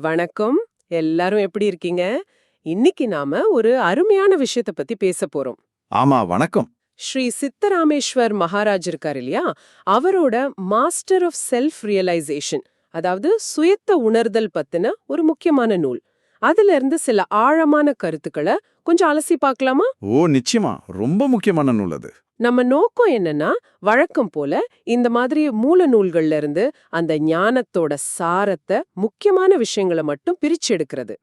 வணக்கம். எல்லாரும் எப்படி இருக்கீங்க? இன்னைக்கு நாம ஒரு அருமையான விஷயத்த பத்தி பேச போறோம். ஆமா வணக்கம். ஸ்ரீ சித்தராமேஸ்வர் மகாராஜ் இருக்கார் இல்லையா? அவரோட மாஸ்டர் ஆஃப் செல்ஃப் ரியலைசேஷன் அதாவது சுயத்த உணர்தல் பத்தின ஒரு முக்கியமான நூல். அதுல இருந்து சில ஆழமான கருத்துக்களை கொஞ்சம் அலசி பார்க்கலாமா? ஓ நிச்சயமா. ரொம்ப முக்கியமான நூல் அது. நம்ம நோக்கம் என்னன்னா வழக்கம் போல இந்த மாதிரி மூல நூல்கள்ல இருந்து அந்த ஞானத்தோட சாரத்தை முக்கியமான விஷயங்களை மட்டும் பிரிச்சு எடுக்கிறது.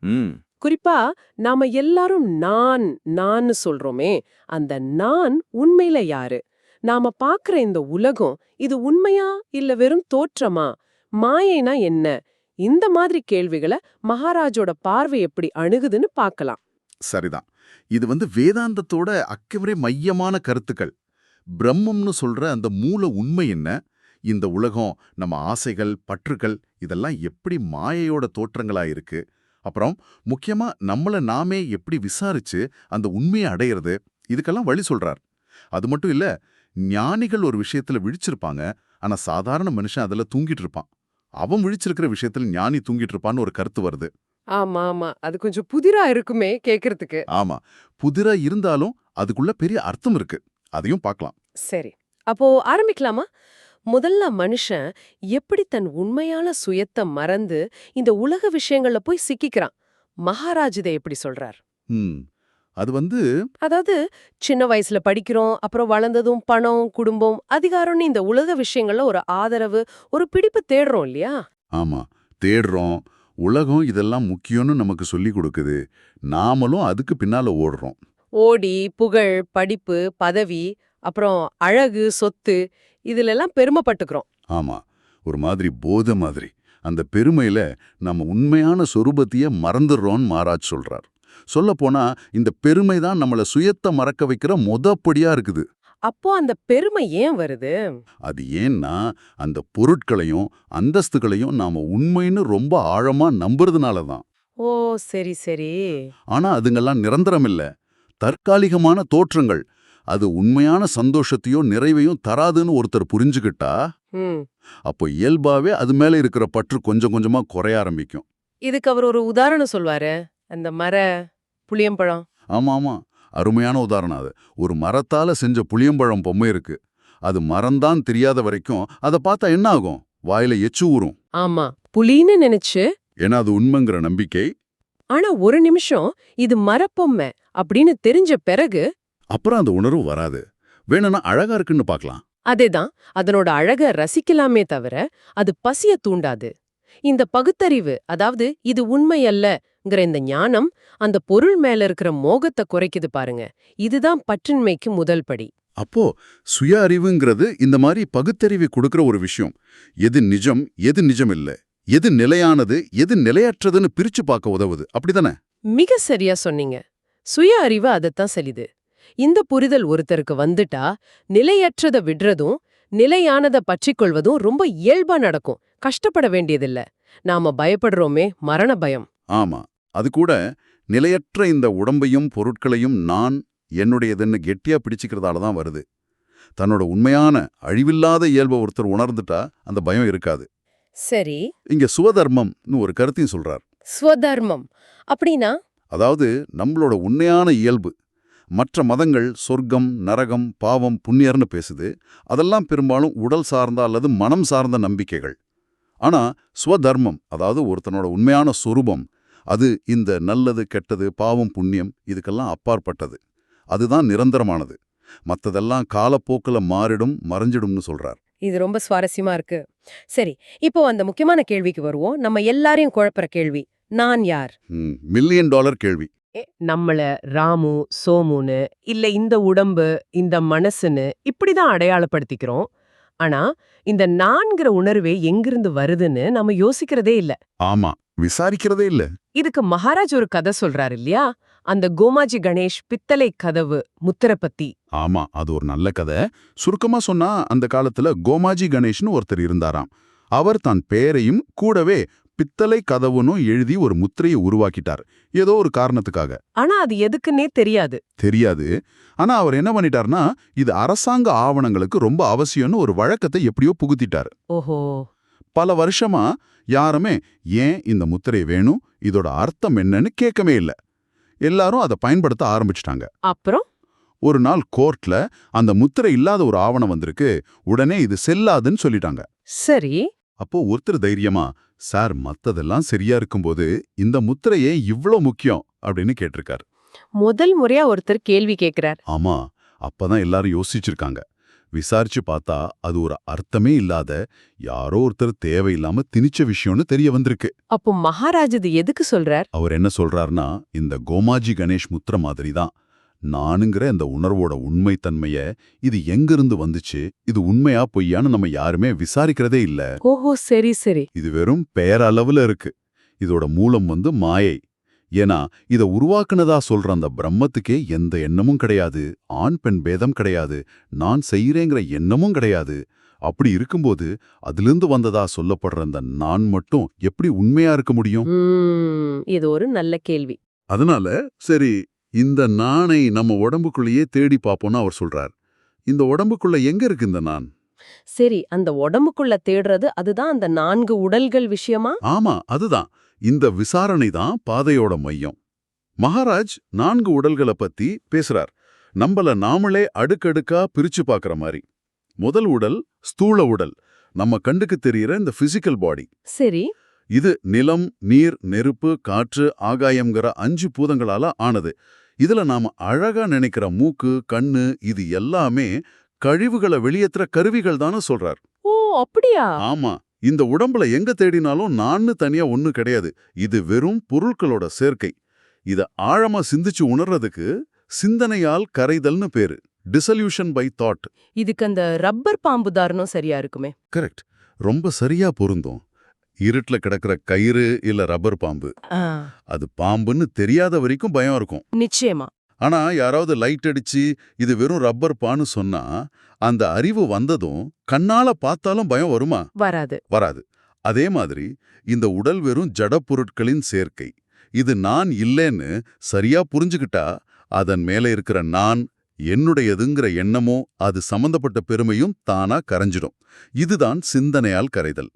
குறிப்பா நாம எல்லாரும் நான் நான்னு சொல்றோமே அந்த நான் உண்மையில யாரு? நாம பாக்குற இந்த உலகம் இது உண்மையா இல்ல வெறும் தோற்றமா? மாயைனா என்ன? இந்த மாதிரி கேள்விகளை மகாராஜோட பார்வை எப்படி அணுகுதுன்னு பார்க்கலாம் சரிதான். இது வந்து வேதாந்தத்தோட அக்கவரே மையமான கருத்துக்கள். பிரம்மம்னு சொல்ற அந்த மூல உண்மை என்ன? இந்த உலகம் நம்ம ஆசைகள் பற்றுகள் இதெல்லாம் எப்படி மாயையோட தோற்றங்களா இருக்கு? அப்புறம் முக்கியமா நம்மள நாமே எப்படி விசாரிச்சு அந்த உண்மையை அடையிறது? இதுக்கெல்லாம் வழி சொல்றார். அது மட்டும் இல்ல ஞானிகள் ஒரு விஷயத்துல விழிச்சிருப்பாங்க. ஆனா சாதாரண மனுஷன் அதுல தூங்கிட்டு இருப்பான். அவன் விழிச்சிருக்கிற விஷயத்துல ஞானி தூங்கிட்டு இருப்பான்னு ஒரு கருத்து வருது. ஆமா ஆமா. அது கொஞ்சம் புதிரா இருக்குமே கேக்குறதுக்கு. ஆமா. புதிரா இருந்தாலும் அதுக்குள்ள பெரிய அர்த்தம் இருக்கு. அதையும் பார்க்கலாம். சரி. அப்போ ஆரம்பிக்கலாமா? முதல்ல மனுஷன் எப்படி தன் உண்மையான சுயத்தை மறந்து இந்த உலக விஷயங்கள்ல போய் சிக்கிக்கிறான்? மகாராஜ் இதை எப்படி சொல்றார்? அது வந்து அதாவது சின்ன வயசுல படிக்கிறோம் அப்புறம் வளர்ந்ததும் பணம் குடும்பம் அதிகாரம்னு இந்த உலக விஷயங்கள்ல ஒரு ஆதரவு ஒரு பிடிப்பு தேடுறோம் இல்லையா? ஆமா. தேடுறோம். உலகம் இதெல்லாம் முக்கியம்னு நமக்கு சொல்லி கொடுக்குது. நாமளும் அதுக்கு பின்னால ஓடுறோம். ஓடி புகழ் படிப்பு பதவி அப்புறம் அழகு சொத்து இதுல எல்லாம் பெருமைப்பட்டுக்கிறோம். ஆமா ஒரு மாதிரி போதை மாதிரி. அந்த பெருமையில நம்ம உண்மையான சொரூபத்தையே மறந்துடுறோம்னு மாராஜ் சொல்றார். சொல்லப்போனா இந்த பெருமை தான் நம்மள சுயத்தை மறக்க வைக்கிற மொதப்படியா இருக்குது. அப்போ அந்த பெருமை ஏன் வருது? அது ஏன்னா அந்த பொருட்களையும் அந்தஸ்துகளையும் நாம உண்மைன்னு ரொம்ப ஆழமா நம்புறதுனால தான். ஓ சரி சரி. ஆனா அதுங்கெல்லாம் நிரந்தரம் இல்ல. தற்காலிகமான தோற்றங்கள். அது உண்மையான சந்தோஷத்தையோ நிறைவையும் தராதுன்னு ஒருத்தர் புரிஞ்சுக்கிட்டா அப்போ இயல்பாவே அது மேல இருக்கிற பற்று கொஞ்சம் கொஞ்சமா குறைய ஆரம்பிக்கும். இதுக்கு அவர் ஒரு உதாரணம் சொல்வாரு. அந்த மர புளியம்பழம். ஆமா ஆமா அருமையான உதாரணம் அது. ஒரு மரத்தால செஞ்ச புளியம்பழம் பொம்மை இருக்கு. அது மரம்தான் தெரியாத வரைக்கும் அதை பார்த்தா என்ன ஆகும்? வாயில எச்சு ஊறும். ஆமா. புலின்னு நினைச்சு ஏன்னா அது உண்மைங்கிற நம்பிக்கை. ஆனா ஒரு நிமிஷம் இது மரப்பொம்மை. அப்படின்னு தெரிஞ்ச பிறகு அப்புறம் அந்த உணர்வு வராது. வேணும்னா அழகா இருக்குன்னு பார்க்கலாம். அதேதான். அதனோட அழக ரசிக்கலாமே தவிர அது பசிய தூண்டாது. இந்த பகுத்தறிவு அதாவது இது உண்மையல்லங்கிற இந்த ஞானம் அந்த பொருள் மேல இருக்கிற மோகத்தை குறைக்குது பாருங்க. இதுதான் பற்றின்மைக்கு முதல் படி. அப்போ சுய அறிவுங்கிறது இந்த மாதிரி பகுத்தறிவை கொடுக்கிற ஒரு விஷயம். எது நிஜம் எது நிஜம் இல்ல. எது நிலையானது எது நிலையற்றதுன்னு பிரிச்சு பார்க்க உதவுது. அப்படிதானே? மிக சரியா சொன்னீங்க. சுய அறிவு அதைத்தான் செலிது இந்த புரிதல் ஒருத்தருக்கு வந்துட்டா நிலையற்றத விடுறதும் நிலையானத பற்றிக்கொள்வதும் ரொம்ப இயல்பா நடக்கும். கஷ்டப்பட வேண்டியதில்ல. நாம பயப்படுறோமே மரண பயம். ஆமா. அது கூட நிலையற்ற இந்த உடம்பையும் பொருட்களையும் நான் என்னுடையதுன்னு கெட்டியா பிடிச்சுக்கிறதால தான் வருது. தன்னோட உண்மையான அழிவில்லாத இயல்பை ஒருத்தர் உணர்ந்துட்டா அந்த பயம் இருக்காது. சரி. இங்க சுவதர்மம்னு ஒரு கருத்தையும் சொல்றார். ஸ்வதர்மம் அப்படின்னா அதாவது நம்மளோட உண்மையான இயல்பு. மற்ற மதங்கள் சொர்க்கம் நரகம் பாவம் புண்ணியர்னு பேசுது. அதெல்லாம் பெரும்பாலும் உடல் சார்ந்த அல்லது மனம் சார்ந்த நம்பிக்கைகள். ஆனா ஸ்வதர்மம் அதாவது ஒருத்தனோட உண்மையான சொரூபம் அது இந்த நல்லது கெட்டது பாவம் புண்ணியம் இதுக்கெல்லாம் அப்பாற்பட்டது. அதுதான் நிரந்தரமானது. மத்ததெல்லாம் காலப்போக்குல மாறிடும் மறைஞ்சிடும்னு சொல்கிறார் இது ரொம்ப சுவாரஸ்யமா இருக்கு. சரி இப்போ அந்த முக்கியமான கேள்விக்கு வருவோம். நம்ம எல்லாரையும் குழப்புற கேள்வி. நான் யார்? மில்லியன் டாலர் கேள்வி. நம்மள ராமு சோமுன்னு இல்ல இந்த உடம்பு இந்த மனசுன்னு இப்படிதான் அடையாளப்படுத்திக்கிறோம். ஆனா இந்த நான்கிற உணர்வே எங்கிருந்து வருதுன்னு நம்ம யோசிக்கிறதே இல்ல. ஆமா விசாரிக்கிறதே இல்ல. இதுக்கு மகாராஜ் ஒரு கதை சொல்றாரு இல்லையா? அந்த கோமாஜி கணேஷ் பித்தளை கதவு முத்திர பத்தி. ஆமா அது ஒரு நல்ல கதை. சுருக்கமா சொன்னா அந்த காலத்துல கோமாஜி கணேஷ்னு ஒருத்தர் இருந்தாராம். அவர் தன் பெயரையும் கூடவே பித்தளை கதவுனும் எழுதி ஒரு முத்திரையை உருவாக்கிட்டார். ஏதோ ஒரு காரணத்துக்காக. ஆனா அது எதுக்குன்னே தெரியாது. தெரியாது. ஆனா அவர் என்ன பண்ணிட்டார்னா இது அரசாங்க ஆவணங்களுக்கு ரொம்ப அவசியம்னு ஒரு வழக்கத்தை எப்படியோ புகுத்திட்டார். ஓஹோ. பல வருஷமா யாருமே ஏன் இந்த முத்திரை வேணும்? இதோட அர்த்தம் என்னன்னு கேட்கவே இல்ல. எல்லாரும் அதை பயன்படுத்த ஆரம்பிச்சிட்டாங்க. அப்புறம்? ஒரு நாள் கோர்ட்ல அந்த முத்திரை இல்லாத ஒரு ஆவணம் வந்திருக்கு உடனே இது செல்லாதுன்னு சொல்லிட்டாங்க. சரி. அப்போ ஒருத்தர் தைரியமா சார் மத்ததெல்லாம் சரியா இருக்கும்போது இந்த முத்திரையே இவ்ளோ முக்கியம் அப்படின்னு கேட்டிருக்காரு. முதல் முறையா ஒருத்தர் கேள்வி கேக்குறார். ஆமா அப்பதான் எல்லாரும் யோசிச்சிருக்காங்க. விசாரிச்சு பார்த்தா அது ஒரு அர்த்தமே இல்லாத யாரோ ஒருத்தர் தேவையில்லாம திணிச்ச விஷயம்னு தெரிய வந்திருக்கு. அப்போ மகாராஜ் இது எதுக்கு சொல்றார்? அவர் என்ன சொல்றாருன்னா இந்த கோமாஜி கணேஷ் முத்திர மாதிரி தான் நானுங்கிற இந்த உணர்வோட உண்மைத்தன்மைய இது எங்கிருந்து வந்துச்சு? இது உண்மையா பொய்யான்னு நம்ம யாருமே விசாரிக்கிறதே இல்ல. ஓஹோ சரி சரி. இது வெறும் பெயரளவுல இருக்கு. இதோட மூலம் வந்து மாயை. ஏன்னா இத உருவாக்குனதா சொல்ற அந்த பிரம்மத்துக்கே எந்த எண்ணமும் கிடையாது. ஆண் பெண் பேதம் கிடையாது. நான் செய்யறேங்கிற எண்ணமும் கிடையாது. அப்படி இருக்கும்போது அதிலிருந்து வந்ததா சொல்லப்படுற அந்த நான் மட்டும் எப்படி உண்மையா இருக்க முடியும்? இது ஒரு நல்ல கேள்வி. அதனால சரி இந்த நானை நம்ம உடம்புக்குள்ளேயே தேடி பார்ப்போம்னு அவர் சொல்றார். இந்த உடம்புக்குள்ள எங்க இருக்கு இந்த நான்? சரி அந்த உடம்புக்குள்ள தேடுறது அதுதான் அந்த நான்கு உடல்கள் விஷயமா? ஆமா அதுதான். இந்த விசாரணை தான் பாதையோட மையம். மகாராஜ் நான்கு உடல்களை பத்தி பேசுறார். நம்மள நாமளே அடுக்கடுக்கா பிரிச்சு பார்க்கற மாதிரி. முதல் உடல் ஸ்தூல உடல். நம்ம கண்டுக்கு தெரியற இந்த பிசிக்கல் பாடி சரி. இது நிலம் நீர் நெருப்பு காற்று ஆகாயம்ங்கிற அஞ்சு பூதங்களால ஆனது. இதுல நாம அழகா நினைக்கிற மூக்கு கண்ணு இது எல்லாமே கழிவுகளை வெளியேற்றுற கருவிகள் தானே சொல்றார். ஓ அப்படியா? ஆமா. இந்த உடம்புல எங்க தேடினாலும் நான்னு தனியா ஒண்ணு கிடையாது. இது வெறும் பொருட்களோட சேர்க்கை. இத ஆழமா சிந்திச்சு உணர்றதுக்கு சிந்தனையால் கரைதல்னு பேரு. டிசல்யூஷன் பை தாட் இதுக்கு அந்த ரப்பர் பாம்பு உதாரணம் சரியா இருக்குமே. கரெக்ட் ரொம்ப சரியா பொருந்தும். இருட்டுல கிடக்கிற கயிறு இல்ல ரப்பர் பாம்பு. அது பாம்புன்னு தெரியாத வரைக்கும் பயம் இருக்கும். நிச்சயமா. ஆனா யாராவது லைட் அடிச்சு இது வெறும் ரப்பர் பான்னு சொன்னா அந்த அறிவு வந்ததும் கண்ணால பார்த்தாலும் பயம் வருமா? வராது. வராது. அதே மாதிரி இந்த உடல் வெறும் ஜட பொருட்களின் சேர்க்கை. இது நான் இல்லைன்னு சரியா புரிஞ்சுக்கிட்டா அதன் மேல இருக்கிற நான் என்னுடையதுங்கிற எண்ணமோ அது சம்பந்தப்பட்ட பெருமையும் தானா கரைஞ்சிடும். இதுதான் சிந்தனையால் கரைதல்.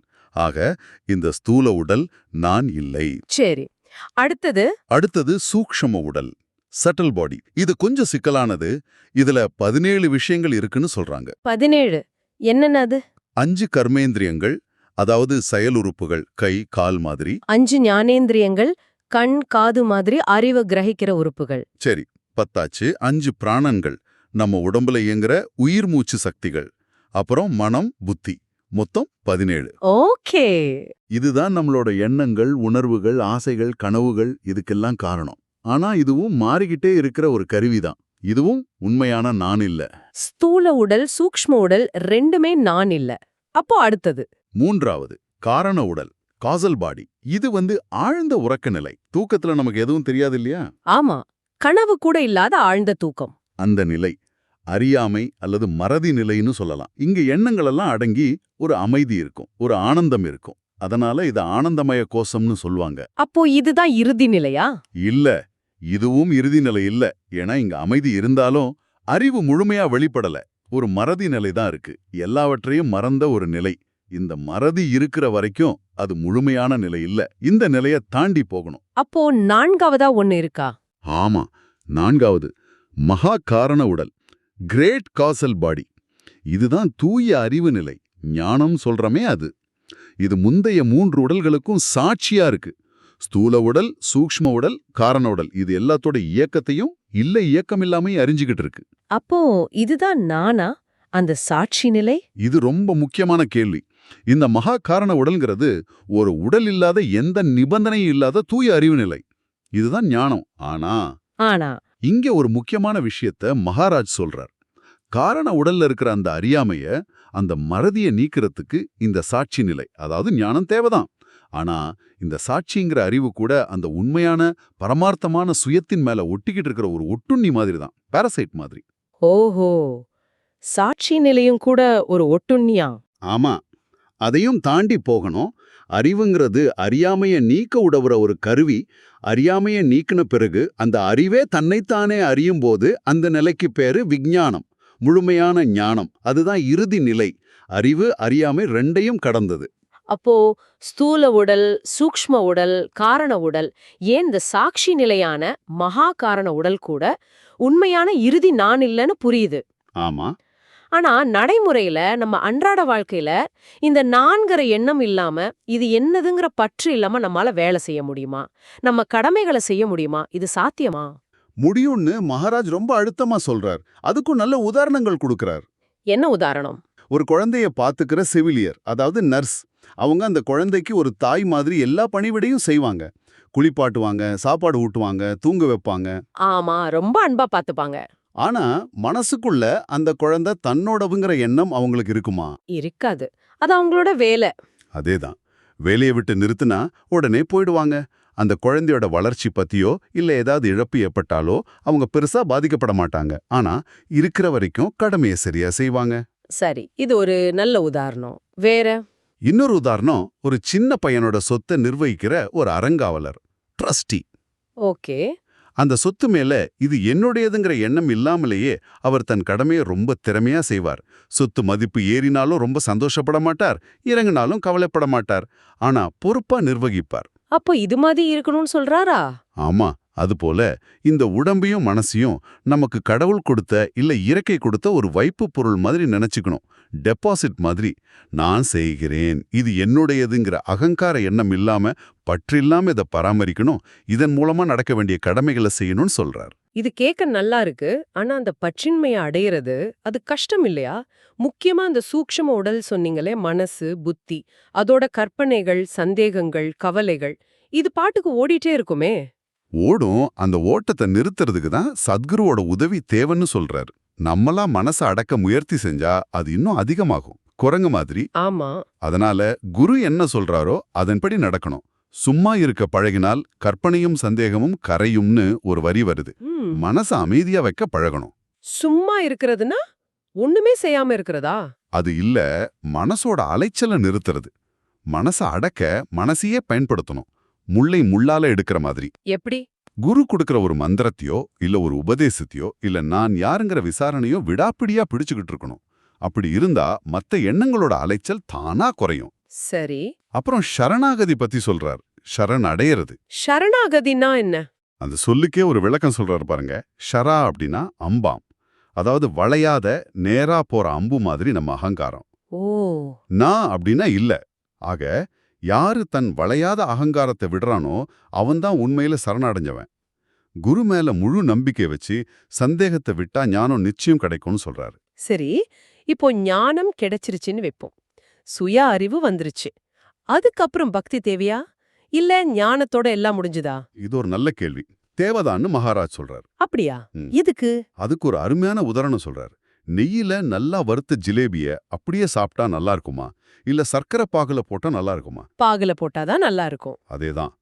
ஆக இந்த ஸ்தூல உடல் நான் இல்லை. சரி. அடுத்தது? அடுத்தது சூக்ஷம உடல் சட்டல் பாடி இது கொஞ்சம் சிக்கலானது. இதுல பதினேழு விஷயங்கள் இருக்குன்னு சொல்றாங்க. பதினேழு. என்னென்னது அஞ்சு கர்மேந்திரியங்கள் அதாவது செயலுறுப்புகள் கை கால் மாதிரி. அஞ்சு ஞானேந்திரியங்கள் கண் காது மாதிரி அறிவை கிரகிக்கிற உறுப்புகள். சரி பத்தாச்சு. அஞ்சு பிராணன்கள் நம்ம உடம்புல இயங்குற உயிர் மூச்சு சக்திகள் அப்புறம் மனம் புத்தி. மொத்தம் பதினேழு. ஓகே. இதுதான் நம்மளோட எண்ணங்கள் உணர்வுகள் ஆசைகள் கனவுகள் இதுக்கெல்லாம் காரணம். ஆனா இதுவும் மாறிக்கிட்டே இருக்கிற ஒரு கருவிதான். இதுவும் உண்மையான நான் இல்ல. ஸ்தூல உடல் சூக்ஷ்ம உடல் ரெண்டுமே நான் இல்ல. அப்போ அடுத்தது. மூன்றாவது காரண உடல் காசல் பாடி. இது வந்து ஆழ்ந்த உறக்க நிலை. தூக்கத்துல நமக்கு எதுவும் தெரியாது இல்லையா? ஆமா கனவு கூட இல்லாத ஆழ்ந்த தூக்கம். அந்த நிலை. அறியாமை அல்லது மறதி நிலைன்னு சொல்லலாம். இங்க எண்ணங்கள் எல்லாம் அடங்கி ஒரு அமைதி இருக்கும் ஒரு ஆனந்தம் இருக்கும். அதனால இது ஆனந்தமய கோஷம்னு சொல்லுவாங்க. அப்போ இதுதான் இறுதி நிலையா? இல்ல இதுவும் இறுதி நிலை இல்ல. ஏன்னா இங்க அமைதி இருந்தாலும் அறிவு முழுமையா வெளிப்படல. ஒரு மறதி நிலை தான் இருக்கு. எல்லாவற்றையும் மறந்த ஒரு நிலை. இந்த மறதி இருக்கிற வரைக்கும் அது முழுமையான நிலை இல்ல. இந்த நிலைய தாண்டி போகணும். அப்போ நான்காவதா ஒண்ணு இருக்கா? ஆமா நான்காவது. மகா காரண உடல். கிரேட் காசல் பாடி இதுதான் தூய அறிவு நிலை. ஞானம் சொல்றமே அது. இது முந்தைய மூன்று உடல்களுக்கும் சாட்சியா இருக்கு. ஸ்தூல உடல் சூக்ஷ்ம உடல் காரண உடல். இது எல்லாத்தோட இயக்கத்தையும் இல்ல இயக்கம் இல்லாம அறிஞ்சுகிட்டு இருக்கு. அப்போ இதுதான் நானா? அந்த சாட்சி நிலை? இது ரொம்ப முக்கியமான கேள்வி. இந்த மகா காரண உடல்ங்கிறது ஒரு உடல் இல்லாத எந்த நிபந்தனையும் இல்லாத தூய அறிவு நிலை. இதுதான் ஞானம். ஆனா ஆனா இங்க ஒரு முக்கியமான விஷயத்த மகாராஜ் சொல்றார். காரண உடல்ல இருக்கிற அந்த அறியாமைய அந்த மறதியை நீக்கிறதுக்கு இந்த சாட்சி நிலை. அதாவது ஞானம் தேவைதான். ஆனா இந்த சாட்சிங்கிற அறிவு கூட அந்த உண்மையான பரமார்த்தமான சுயத்தின் மேல ஒட்டிக்கிட்டு இருக்கிற ஒரு ஒட்டுண்ணி மாதிரி தான் பாரசைட் மாதிரி. ஓஹோ! சாட்சி நிலையும் கூட ஒரு ஒட்டுண்ணியா? ஆமா. அதையும் தாண்டி போகணும். அறிவுங்கிறது அறியாமைய நீக்க உதவுற ஒரு கருவி. அறியாமைய நீக்கின பிறகு அந்த அறிவே தன்னைத்தானே அறியும் போது அந்த நிலைக்கு பேரு விஞ்ஞானம். முழுமையான ஞானம். அதுதான் இறுதி நிலை. அறிவு அறியாமை ரெண்டையும் கடந்தது. அப்போ ஸ்தூல உடல் சூக்ஷ்ம உடல் காரண உடல் ஏன் இந்த சாட்சி நிலையான மகா காரண உடல் கூட உண்மையான இறுதி நான் இல்லைன்னு புரியுது? ஆமா. ஆனா நடைமுறையில நம்ம அன்றாட வாழ்க்கையில இந்த நான்கிற எண்ணம் இல்லாம இது என்னதுங்கிற பற்று இல்லாம நம்மால வேலை செய்ய முடியுமா? நம்ம கடமைகளை செய்ய முடியுமா? இது சாத்தியமா? முடியும்னு மகாராஜ் ரொம்ப அழுத்தமா சொல்றார். அதுக்கும் நல்ல உதாரணங்கள் கொடுக்கறார். என்ன உதாரணம்? ஒரு குழந்தைய பாத்துக்கிற செவிலியர் அதாவது நர்ஸ் அவங்க அந்த குழந்தைக்கு ஒரு தாய் மாதிரி எல்லா பணிவிடையும் செய்வாங்க. குளிப்பாட்டுவாங்க சாப்பாடு ஊட்டுவாங்க தூங்க வைப்பாங்க. ஆமா ரொம்ப அன்பா பாத்துப்பாங்க ஆனா மனசுக்குள்ள அந்த குழந்தை தன்னோடவுங்கிற எண்ணம் அவங்களுக்கு இருக்குமா? இருக்காது. அது அவங்களோட வேலை. அதேதான். வேலையை விட்டு நிறுத்தினா உடனே போயிடுவாங்க. அந்த குழந்தையோட வளர்ச்சி பத்தியோ இல்ல ஏதாவது இழப்பு ஏற்பட்டாலோ அவங்க பெருசா பாதிக்கப்பட மாட்டாங்க. ஆனா இருக்கிற வரைக்கும் கடமையை சரியா செய்வாங்க. சரி இது ஒரு நல்ல உதாரணம். வேற? இன்னொரு உதாரணம் ஒரு சின்ன பையனோட சொத்தை நிர்வகிக்கிற ஒரு அறங்காவலர். ட்ரஸ்டி. ஓகே. அந்த சொத்து மேல இது என்னுடையதுங்கிற எண்ணம் இல்லாமலேயே அவர் தன் கடமையை ரொம்ப திறமையா செய்வார். சொத்து மதிப்பு ஏறினாலும் ரொம்ப சந்தோஷப்பட மாட்டார் இறங்கினாலும் கவலைப்பட மாட்டார். ஆனா பொறுப்பா நிர்வகிப்பார். அப்போ இது மாதிரி இருக்கணும்னு சொல்றாரா? ஆமா. அதுபோல இந்த உடம்பையும் மனசையும் நமக்கு கடவுள் கொடுத்த இல்ல இயற்கை கொடுத்த ஒரு வைப்பு பொருள் மாதிரி நினைச்சுக்கணும். டெபாசிட் மாதிரி. நான் செய்கிறேன். இது என்னுடையதுங்கிற அகங்கார எண்ணம் இல்லாம பற்றில்லாம இதை பராமரிக்கணும். இதன் மூலமா நடக்க வேண்டிய கடமைகளை செய்யணும்னு சொல்கிறார் இது கேட்க நல்லா இருக்கு. ஆனா அந்த பற்றின்மையை அடையிறது அது கஷ்டம் இல்லையா? முக்கியமா அந்த சூக்ஷ்ம உடல் சொன்னீங்களே மனசு புத்தி அதோட கற்பனைகள் சந்தேகங்கள் கவலைகள் இது பாட்டுக்கு ஓடிட்டே இருக்குமே. ஓடும் அந்த ஓட்டத்தை நிறுத்துறதுக்கு தான் சத்குருவோட உதவி தேவைன்னு சொல்றாரு. நம்மளா மனசை அடக்க முயற்சி செஞ்சா அது இன்னும் அதிகமாகும். குரங்கு மாதிரி. ஆமா. அதனால குரு என்ன சொல்றாரோ அதன்படி நடக்கணும். சும்மா இருக்க பழகினால் கற்பனையும் சந்தேகமும் கரையும்னு ஒரு வரி வருது. மனசை அமைதியா வைக்க பழகணும். சும்மா இருக்கிறதுனா ஒண்ணுமே செய்யாம இருக்கிறதா? அது இல்ல மனசோட அலைச்சலை நிறுத்துறது. மனசை அடக்க மனசையே பயன்படுத்தணும். முள்ளை முள்ளால எடுக்கிற மாதிரி. எப்படி? குரு கொடுக்கிற ஒரு மந்திரத்தையோ இல்ல ஒரு உபதேசத்தையோ இல்ல நான் யாருங்கிற விசாரணையோ விடாப்பிடியா பிடிச்சுக்கிட்டு இருக்கணும். அப்படி இருந்தா மத்த எண்ணங்களோட அலைச்சல் தானா குறையும். சரி. அப்புறம் சரணாகதி பத்தி சொல்றார். சரண் அடையிறது. சரணாகதினா என்ன? அந்த சொல்லுக்கே ஒரு விளக்கம் சொல்றாரு பாருங்க. ஷரா அப்படின்னா அம்பாம். அதாவது வளையாத நேரா போற அம்பு மாதிரி நம்ம அகங்காரம். ஓ. நான் அப்படின்னா இல்ல. ஆக யாரு தன் வளையாத அகங்காரத்தை விடுறானோ அவன்தான் உண்மையில சரணடைஞ்சவன். குரு மேல முழு நம்பிக்கை வச்சு சந்தேகத்தை விட்டா ஞானம் நிச்சயம் கிடைக்கும்னு சொல்றாரு. சரி இப்போ ஞானம் கிடைச்சிருச்சுன்னு வைப்போம். சுய அறிவு வந்துருச்சு. அதுக்கப்புறம் பக்தி தேவையா? இல்ல ஞானத்தோட எல்லாம் முடிஞ்சுதா? இது ஒரு நல்ல கேள்வி. தேவதான்னு மகாராஜ் சொல்றாரு. அப்படியா? ம். எதுக்கு? அதுக்கு ஒரு அருமையான உதாரணம் சொல்றாரு. நெய்யில நல்லா வறுத்த ஜிலேபிய அப்படியே சாப்பிட்டா நல்லா இருக்குமா இல்ல சர்க்கரை பாகுல போட்டா நல்லா இருக்குமா பாகுல போட்டாதான் நல்லா இருக்கும் அதேதான்.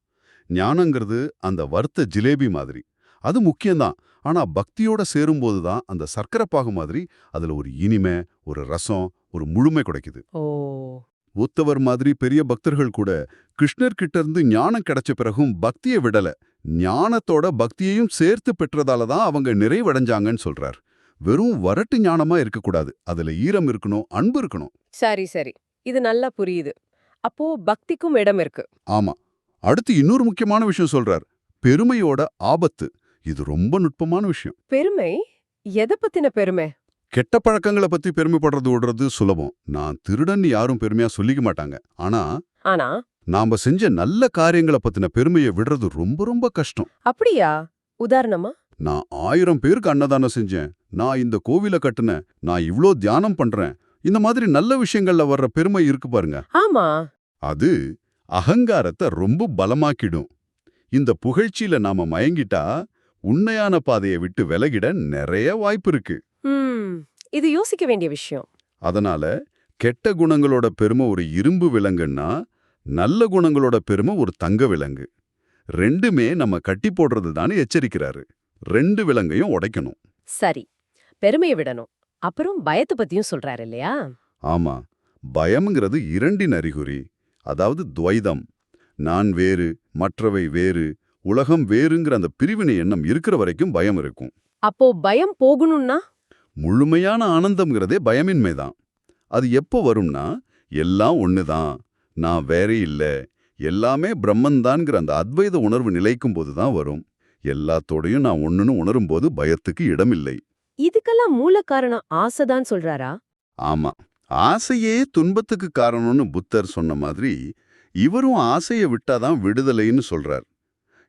ஞானங்கிறது அந்த வறுத்த ஜிலேபி மாதிரி. அது முக்கியம்தான். ஆனா பக்தியோட சேரும்போது தான் அந்த சர்க்கரை பாகு மாதிரி அதுல ஒரு இனிமை ஒரு ரசம் ஒரு முழுமை கிடைக்குது. ஓ. உத்தவர் மாதிரி பெரிய பக்தர்கள் கூட கிருஷ்ணர் கிட்ட இருந்து ஞானம் கிடைச்ச பிறகும் பக்தியை விடல. ஞானத்தோட பக்தியையும் சேர்த்து பெற்றதால தான் அவங்க நிறைவடைஞ்சாங்கன்னு சொல்றார். வெறும் வரட்டு ஞானமா இருக்கக்கூடாது. அதுல ஈரம் இருக்கணும் அன்பு இருக்கணும். சரி சரி. இது நல்லா புரியுது. அப்போ பக்திக்கும் இடம் இருக்கு. ஆமா. அடுத்து இன்னொரு முக்கியமான விஷயம் சொல்றார். பெருமையோட ஆபத்து. இது ரொம்ப நுட்பமான விஷயம். பெருமை? எதை பத்தின பெருமை? கெட்ட பழக்கங்களை பத்தி பெருமைப்படுறது விடுறது சுலபம். நான் திருடன் யாரும் பெருமையா சொல்லிக்க மாட்டாங்க. ஆனா ஆனா? நாம செஞ்ச நல்ல காரியங்களை பத்தின பெருமையை விடுறது ரொம்ப ரொம்ப கஷ்டம். அப்படியா? உதாரணமா? நான் ஆயிரம் பேருக்கு அன்னதானம் செஞ்சேன். நான் இந்த கோவில கட்டுனேன் நான் இவ்ளோ தியானம் பண்றேன். இந்த மாதிரி நல்ல விஷயங்கள்ல வர்ற பெருமை இருக்கு பாருங்க. ஆமா. அது அகங்காரத்தை ரொம்ப பலமாக்கிடும். இந்த புகழ்ச்சியில நாம மயங்கிட்டா உண்மையான பாதையை விட்டு விலகிட நிறைய வாய்ப்பு இருக்கு. இது யோசிக்க வேண்டிய விஷயம். அதனால கெட்ட குணங்களோட பெருமை ஒரு இரும்பு விலங்குன்னா நல்ல குணங்களோட பெருமை ஒரு தங்க விலங்கு. ரெண்டுமே நம்ம கட்டி போடுறது தானே எச்சரிக்கிறாரு. ரெண்டு விலங்கையும் உடைக்கணும். சரி. பெருமையை விடணும். அப்புறம் பயத்தை பத்தியும் சொல்றாரு இல்லையா? ஆமா. பயம்ங்கிறது இரண்டின் அறிகுறி. அதாவது துவைதம். நான் வேறு மற்றவை வேறு உலகம் வேறுங்கிற அந்த பிரிவினை எண்ணம் இருக்கிற வரைக்கும் பயம் இருக்கும். அப்போ பயம் போகணும்னா? முழுமையான ஆனந்தம்ங்கிறதே பயமின்மைதான். அது எப்போ வரும்னா எல்லாம் ஒண்ணுதான் நான் வேற இல்ல எல்லாமே பிரம்மன்தான்ங்கிற அந்த அத்வைத உணர்வு நிலைக்கும் போது தான் வரும். எல்லாத்தோடையும் நான் ஒண்ணுன்னு உணரும்போது பயத்துக்கு இடமில்லை. இதுக்கெல்லாம் மூல காரணம் ஆசைதான் சொல்றாரா? ஆமா. ஆசையே துன்பத்துக்கு காரணம்னு புத்தர் சொன்ன மாதிரி இவரும் ஆசையை விட்டாதான் விடுதலைன்னு சொல்றார்.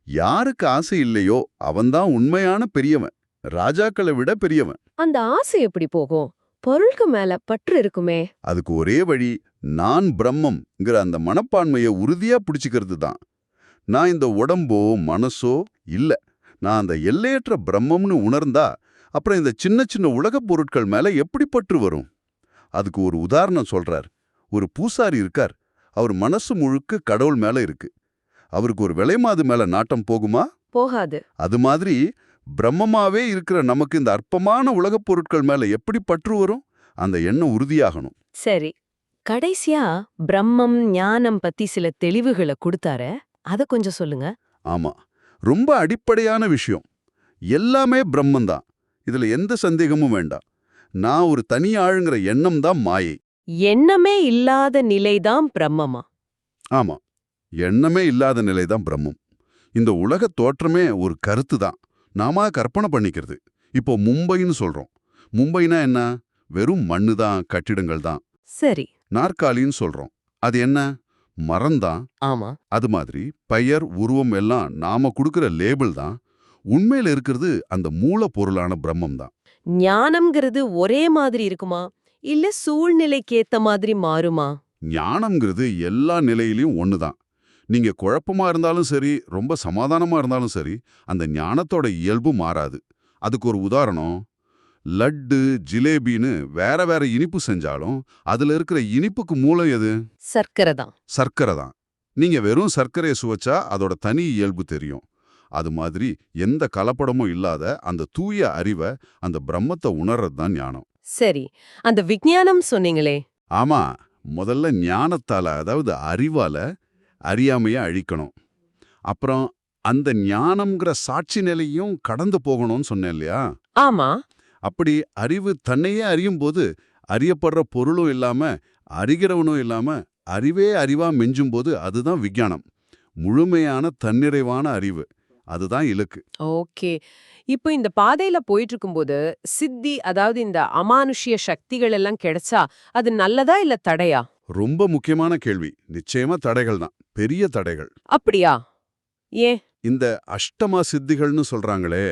யாருக்கு ஆசை இல்லையோ அவன்தான் உண்மையான பெரியவன். ராஜாக்களை விட பெரியவன். அந்த ஆசை எப்படி போகும்? பொருளுக்கு மேல பற்று இருக்குமே. அதுக்கு ஒரே வழி நான் பிரம்மம்ங்கிற அந்த மனப்பான்மையை உறுதியா பிடிச்சுக்கிறது தான் நான் இந்த உடம்போ மனசோ இல்ல. நான் அந்த எல்லையற்ற பிரம்மம்னு உணர்ந்தா அப்புறம் இந்த சின்ன சின்ன உலகப் பொருட்கள் மேல எப்படி பற்று வரும்? அதுக்கு ஒரு உதாரணம் சொல்றார். ஒரு பூசாரி இருக்கார். அவர் மனசு முழுக்க கடவுள் மேல இருக்கு. அவருக்கு ஒரு விலைமாது மேல நாட்டம் போகுமா? போகாது. அது மாதிரி பிரம்மமாவே இருக்கிற நமக்கு இந்த அற்பமான உலகப் பொருட்கள் மேல எப்படி பற்று வரும்? அந்த எண்ணம் உறுதியாகணும். சரி. கடைசியா பிரம்மம் ஞானம் பத்தி சில தெளிவுகளை கொடுத்தார. அத கொஞ்சம் சொல்லுங்க. ஆமா. ரொம்ப அடிப்படையான விஷயம். எல்லாமே பிரம்மந்தான். இதுல எந்த சந்தேகமும் வேண்டாம். நான் ஒரு தனி ஆளுங்கிற எண்ணம் தான் மாயை. எண்ணமே இல்லாத நிலைதான் பிரம்மமா? ஆமா. எண்ணமே இல்லாத நிலை தான் பிரம்மம். இந்த உலக தோற்றமே ஒரு கருத்து தான். நாம கற்பனை பண்ணிக்கிறது. இப்போ மும்பைன்னு சொல்றோம். மும்பைனா என்ன? வெறும் மண்ணு தான் கட்டிடங்கள் தான். சரி. நாற்காலின்னு சொல்றோம். அது என்ன? மரம்தான். ஆமா. அது மாதிரி பெயர் உருவம் எல்லாம் நாம கொடுக்கிற லேபிள் தான். உண்மையில இருக்கிறது அந்த மூலப்பொருளான பிரம்மம் தான். ஞானம்ங்கிறது ஒரே மாதிரி இருக்குமா? இல்ல சூழ்நிலைக்கேத்த மாதிரி மாறுமா? ஞானம்ங்கிறது எல்லா நிலையிலையும் ஒண்ணுதான் நீங்க குழப்பமா இருந்தாலும் சரி ரொம்ப சமாதானமா இருந்தாலும் சரி அந்த ஞானத்தோட இயல்பு மாறாது. அதுக்கு ஒரு உதாரணம் லட்டு ஜிலேபின்னு வேற வேற இனிப்பு செஞ்சாலும் அதுல இருக்கிற இனிப்புக்கு மூலம் எது? சர்க்கரை தான். சர்க்கரை தான். நீங்க வெறும் சர்க்கரையை சுவைச்சா அதோட தனி இயல்பு தெரியும். அது மாதிரி எந்த கலப்படமும் இல்லாத அந்த தூய அறிவை அந்த பிரம்மத்தை உணர்றது தான் ஞானம். சரி அந்த விஞ்ஞானம் சொன்னீங்களே. ஆமா முதல்ல ஞானத்தால அதாவது அறிவால அறியாமைய அழிக்கணும். அப்புறம் அந்த ஞானம்ங்கிற சாட்சி நிலையும் கடந்து போகணும்னு சொன்னேன் இல்லையா? ஆமா. அப்படி அறிவு தன்னையே அறியும் போது அறியப்படுற பொருளும் இல்லாம அறிகிறவனும் இல்லாம அறிவே அறிவா மிஞ்சும் போது அதுதான் விஞ்ஞானம். முழுமையான தன்னிறைவான அறிவு. அதுதான் இலக்கு. ஓகே. இப்போ இந்த பாதையில போயிட்டு இருக்கும்போது சித்தி அதாவது இந்த அமானுஷ்ய சக்திகள் எல்லாம் கிடைச்சா அது நல்லதா இல்ல தடையா? ரொம்ப முக்கியமான கேள்வி. நிச்சயமா தடைகள் தான். பெரிய தடைகள். அப்படியா? ஏன்? இந்த அஷ்டமா சித்திகள்னு சொல்றாங்களே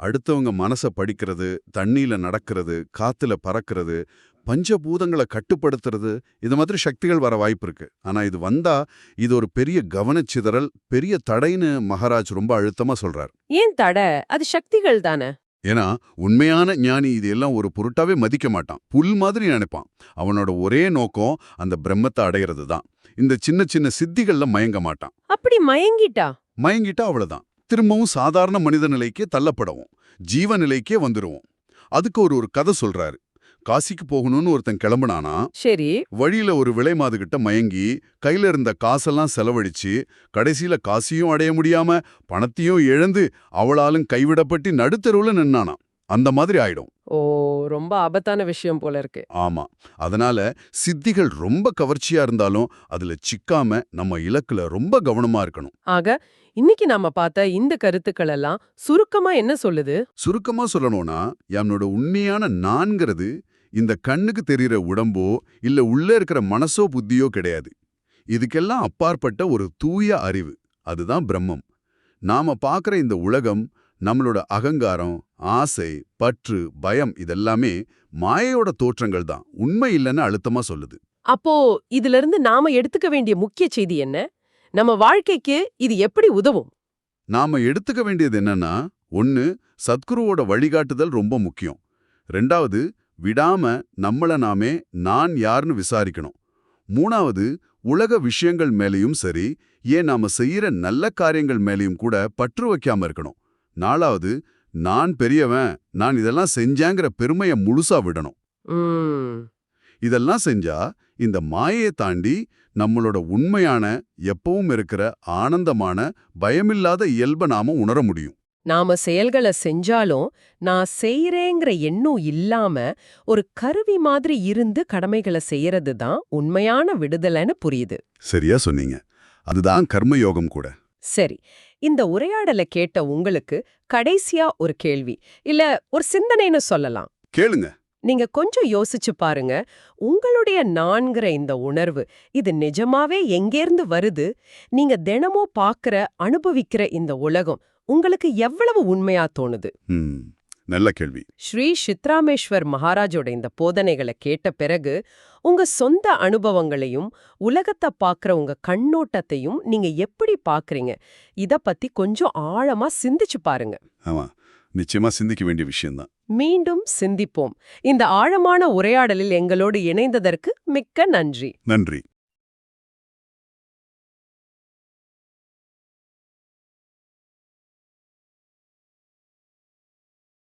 அடுத்தவங்க மனச படிக்கிறது தண்ணியில நடக்கிறது காத்துல பறக்கிறது பஞ்சபூதங்களை கட்டுப்படுத்துறது இது மாதிரி சக்திகள் வர வாய்ப்பு இருக்கு. ஆனா இது வந்தா இது ஒரு பெரிய கவனச்சிதறல் பெரிய தடைன்னு மகாராஜ் ரொம்ப அழுத்தமா சொல்றார். ஏன் தடை? அது சக்திகள் தானே. ஏன்னா உண்மையான ஞானி இது எல்லாம் ஒரு பொருட்டாவே மதிக்க மாட்டான். புல் மாதிரி நினைப்பான். அவனோட ஒரே நோக்கம் அந்த பிரம்மத்தை அடையிறது தான். இந்த சின்ன சின்ன சித்திகள்ல மயங்க மாட்டான். அப்படி மயங்கிட்டா? மயங்கிட்டா அவ்வளவுதான். திரும்பவும் சாதாரண மனித நிலைக்கே தள்ளப்படவும். ஜீவ நிலைக்கே வந்துருவோம். அதுக்கு ஒரு ஒரு கதை சொல்றாரு. காசிக்கு போகணும்னு ஒருத்தன் கிளம்புனானா சரி. வழியில ஒரு விலைமாது கிட்ட மயங்கி கையில இருந்த காசெல்லாம் செலவழிச்சு கடைசியில காசையும் அடைய முடியாம பணத்தையும் இழந்து அவளாலும் கைவிடப்பட்டு நடுத்தெருவுல நின்னானாம். அந்த மாதிரி ஆயிடும். ஓ ரொம்ப ஆபத்தான விஷயம் போல இருக்கு. ஆமா. அதனால சித்திகள் ரொம்ப கவர்ச்சியா இருந்தாலும் அதுல சிக்காம நம்ம இலக்குல ரொம்ப கவனமா இருக்கணும். ஆக இன்னைக்கு நாம பார்த்த இந்த கருத்துக்கள் எல்லாம் சுருக்கமா என்ன சொல்லுது? சுருக்கமா சொல்லணும்னா என்னோட உண்மையான நான்கிறது இந்த கண்ணுக்கு தெரிகிற உடம்போ இல்ல உள்ள இருக்கிற மனசோ புத்தியோ கிடையாது. இதுக்கெல்லாம் அப்பாற்பட்ட ஒரு தூய அறிவு. அதுதான் பிரம்மம். நாம பார்க்குற இந்த உலகம் நம்மளோட அகங்காரம் ஆசை பற்று பயம் இதெல்லாமே மாயையோட தோற்றங்கள் தான். உண்மை இல்லைன்னு அழுத்தமா சொல்லுது. அப்போ இதுல இருந்து நாம எடுத்துக்க வேண்டிய முக்கிய செய்தி என்ன? நம்ம வாழ்க்கைக்கு இது எப்படி உதவும்? நாம எடுத்துக்க வேண்டியது என்னன்னா ஒன்னு சத்குருவோட வழிகாட்டுதல் ரொம்ப முக்கியம். ரெண்டாவது விடாம நம்மள நாமே நான் யாருன்னு விசாரிக்கணும். மூணாவது உலக விஷயங்கள் மேலேயும் சரி ஏன் நாம செய்யற நல்ல காரியங்கள் மேலேயும் கூட பற்று வைக்காம இருக்கணும். நாலாவது நான் பெரியவன் நான் இதெல்லாம் செஞ்சேங்கிற பெருமையை முழுசா விடணும். இதெல்லாம் செஞ்சா இந்த மாயையை தாண்டி நம்மளோட உண்மையான எப்பவும் இருக்கிற ஆனந்தமான பயமில்லாத இயல்பை நாம உணர முடியும். நாம செயல்களை செஞ்சாலும் நான் செய்யறேங்கிற எண்ணம் இல்லாம ஒரு கருவி மாதிரி இருந்து கடமைகளை செய்யறது தான் உண்மையான விடுதலைன்னு புரியுது. சரியா சொன்னீங்க. அதுதான் கர்மயோகம் கூட. சரி. இந்த உரையாடலை கேட்ட உங்களுக்கு கடைசியா ஒரு கேள்வி இல்ல ஒரு சிந்தனைன்னு சொல்லலாம்? கேளுங்க. நீங்க கொஞ்சம் யோசிச்சு பாருங்க. உங்களுடைய நான்கிற இந்த உணர்வு இது நிஜமாவே எங்கேருந்து வருது? நீங்க தினமும் பார்க்கிற அனுபவிக்கிற இந்த உலகம் உங்களுக்கு எவ்வளவு உண்மையா தோணுது? நல்ல கேள்வி. ஸ்ரீ சித்ராமேஸ்வர் மகாராஜோட இந்த போதனைகளை கேட்ட பிறகு உங்க சொந்த அனுபவங்களையும் உலகத்தை பார்க்குற உங்க கண்ணோட்டத்தையும் நீங்க எப்படி பார்க்கறீங்க இத பத்தி கொஞ்சம் ஆழமா சிந்திச்சு பாருங்க. ஆமா. நிச்சயமா சிந்திக்க வேண்டிய விஷயம்தான். மீண்டும் சிந்திப்போம். இந்த ஆழமான உரையாடலில் எங்களோடு இணைந்ததற்கு மிக்க நன்றி. நன்றி.